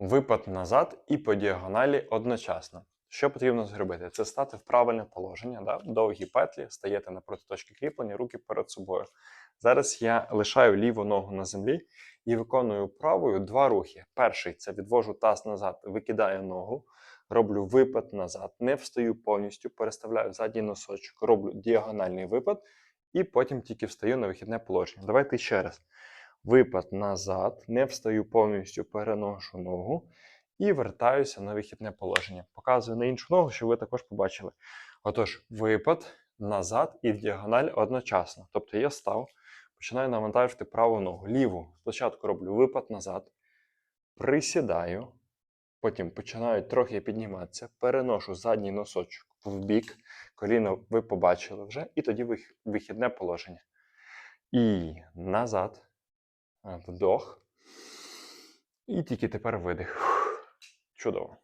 Випад назад і по діагоналі одночасно. Що потрібно зробити? Це стати в правильне положення, да? довгі петлі, стаєте напроти точки кріплення, руки перед собою. Зараз я лишаю ліву ногу на землі і виконую правою два рухи. Перший це відвожу таз назад, викидаю ногу, роблю випад назад, не встаю повністю, переставляю задній носочок, роблю діагональний випад і потім тільки встаю на вихідне положення. Давайте ще раз. Випад назад, не встаю повністю, переношу ногу і вертаюся на вихідне положення. Показую на іншу ногу, щоб ви також побачили. Отож, випад назад і в діагональ одночасно. Тобто я став, починаю навантажити праву ногу. Ліву спочатку роблю випад назад, присідаю, потім починаю трохи підніматися, переношу задній носочок в бік, коліно ви побачили вже, і тоді вихідне положення. І назад, вдох. І тільки тепер видих. Чудово.